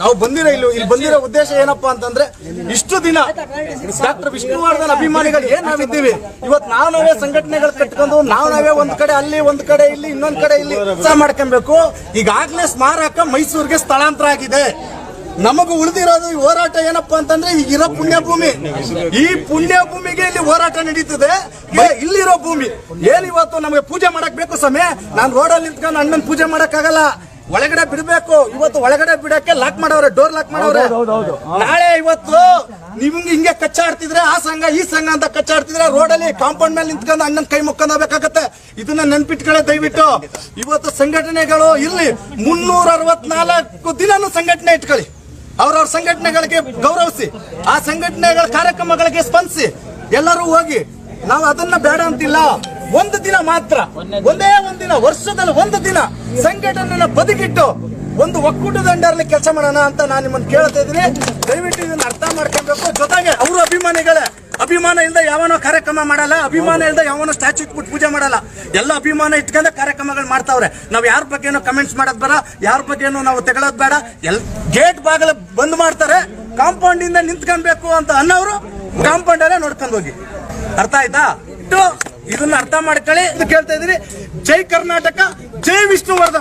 ನಾವು ಬಂದಿರೋ ಇಲ್ಲಿ ಇಲ್ಲಿ ಬಂದಿರೋ ಉದ್ದೇಶ ಏನಪ್ಪಾ ಅಂತಂದ್ರೆ ಇಷ್ಟು ದಿನ ಡಾಕ್ಟರ್ ವಿಷ್ಣುವರ್ಧನ್ ಅಭಿಮಾನಿಗಳು ಏನ್ ನಾವಿದ್ದೀವಿ? ಇವತ್ತು ನಾವು ನಾವೇ ಸಂಘಟನೆಗಳು ಕಟ್ಕೊಂಡು ನಾವು ನಾವೇ ಒಂದ್ ಕಡೆ ಅಲ್ಲಿ, ಒಂದ್ ಕಡೆ ಇಲ್ಲಿ, ಇನ್ನೊಂದ್ ಕಡೆ ಇಲ್ಲಿ ಕೆಲಸ ಮಾಡ್ಕೊಬೇಕು. ಈಗಾಗಲೇ ಸ್ಮಾರಕ ಮೈಸೂರಿಗೆ ಸ್ಥಳಾಂತರ ಆಗಿದೆ. ನಮಗೂ ಉಳಿದಿರೋದು ಈ ಹೋರಾಟ ಏನಪ್ಪಾ ಅಂತಂದ್ರೆ ಈಗ ಇರೋ ಪುಣ್ಯ ಭೂಮಿ ಈ ಪುಣ್ಯ ಭೂಮಿಗೆ ಇಲ್ಲಿ ಹೋರಾಟ ನಡೀತದೆ. ಇಲ್ಲಿರೋ ಭೂಮಿ. ಏನ್ ಇವತ್ತು ನಮಗೆ ಪೂಜೆ ಮಾಡಕ್ ಬೇಕು ಸಮಯ ನಾನು ರೋಡಲ್ಲಿ ನಿಂತ್ಕೊಂಡು ಅಣ್ಣನ್ ಪೂಜೆ ಮಾಡಕ್ ಆಗಲ್ಲ ಒಳಗಡೆ ಬಿಡಬೇಕು. ಇವತ್ತು ಒಳಗಡೆ ಬಿಡಕ್ಕೆ ಲಾಕ್ ಮಾಡವ್ರೆ ಡೋರ್ ಲಾಕ್ ಮಾಡವ್ರೆ. ನಾಳೆ ಇವತ್ತು ನಿಮ್ಗೆ ಹಿಂಗೆ ಕಚ್ಚಾಡ್ತಿದ್ರೆ ಆ ಸಂಘ ಈ ಸಂಘ ಅಂತ ಕಚ್ಚಾಡ್ತಿದ್ರೆ ರೋಡ್ ಅಲ್ಲಿ ಕಾಂಪೌಂಡ್ ಮೇಲೆ ನಿಂತ್ಕೊಂಡು ಅಣ್ಣನ ಕೈ ಮುಕ್ಕೊಂಡ್ ಹೋಗ್ಬೇಕಾಗತ್ತೆ ಇದನ್ನ ನೆನ್ಪಿಟ್ಕೊಳ್ಳೆ ದಯವಿಟ್ಟು. ಇವತ್ತು ಸಂಘಟನೆಗಳು ಇರ್ಲಿ ಮುನ್ನೂರ ಅರವತ್ನಾಲ್ಕು ದಿನನೂ ಸಂಘಟನೆ ಇಟ್ಕೊಳ್ಳಿ. ಅವ್ರವ್ರ ಸಂಘಟನೆಗಳಿಗೆ ಗೌರವಿಸಿ ಆ ಸಂಘಟನೆಗಳ ಕಾರ್ಯಕ್ರಮಗಳಿಗೆ ಸ್ಪಂದಿಸಿ. ಎಲ್ಲರೂ ಹೋಗಿ ನಾವು ಅದನ್ನ ಬೇಡ ಅಂತಿಲ್ಲ. ಒಂದು ದಿನ ಮಾತ್ರ. ಒಂದೇ ಒಂದಿನ ವರ್ಷದಲ್ಲಿ ಒಂದು ದಿನ ಸಂಘಟನೆ ಬದುಕಿಟ್ಟು ಒಂದು ಒಕ್ಕೂಟದ ಅಂಡರ್ಲಿ ಕೆಲಸ ಮಾಡೋಣ ಅಂತ ನಾನು ನಿಮ್ಮನ್ನು ಕೇಳ್ತಾ ಇದ್ದೀನಿ. ದಯವಿಟ್ಟು ಇದನ್ನ ಅರ್ಥ ಮಾಡ್ಕೊಬೇಕು. ಜೊತೆಗೆ ಅವರು ಅಭಿಮಾನಿಗಳೇ ಅಭಿಮಾನ ಇಲ್ಲದೆ ಯಾವನೋ ಕಾರ್ಯಕ್ರಮ ಮಾಡಲ್ಲ ಅಭಿಮಾನ ಇಲ್ಲದೆ ಯಾವನೋ ಸ್ಟ್ಯಾಚು ಇಟ್ಬಿಟ್ಟು ಪೂಜೆ ಮಾಡಲ್ಲ. ಎಲ್ಲ ಅಭಿಮಾನ ಇಟ್ಕೊಂಡೆ ಕಾರ್ಯಕ್ರಮಗಳು ಮಾಡ್ತಾವ್ರೆ. ನಾವು ಯಾರ ಬಗ್ಗೆನೂ ಕಮೆಂಟ್ಸ್ ಮಾಡೋದು ಬೇಡ ಯಾರ ಬಗ್ಗೆನೂ ನಾವು ತೆಗಳೋದು ಬೇಡ. ಎಲ್ ಗೇಟ್ ಬಾಗಿಲು ಬಂದ್ ಮಾಡ್ತಾರೆ. ಕಾಂಪೌಂಡ್ ಇಂದ ನಿಂತ್ಕೊಳ್ಬೇಕು ಅಂತ ಅನ್ನೋರು ಕಾಂಪೌಂಡ್ ಅಲ್ಲೇ ನೋಡ್ಕೊಂಡು ಹೋಗಿ. ಅರ್ಥ ಆಯ್ತಾ? ಇದನ್ನ ಅರ್ಥ ಮಾಡ್ಕೊಳ್ಳಿ. ಕೇಳ್ತಾ ಇದ್ದೀನಿ. ಜೈ ಕರ್ನಾಟಕ ಜೈ ವಿಷ್ಣುವರ್ಧನ್.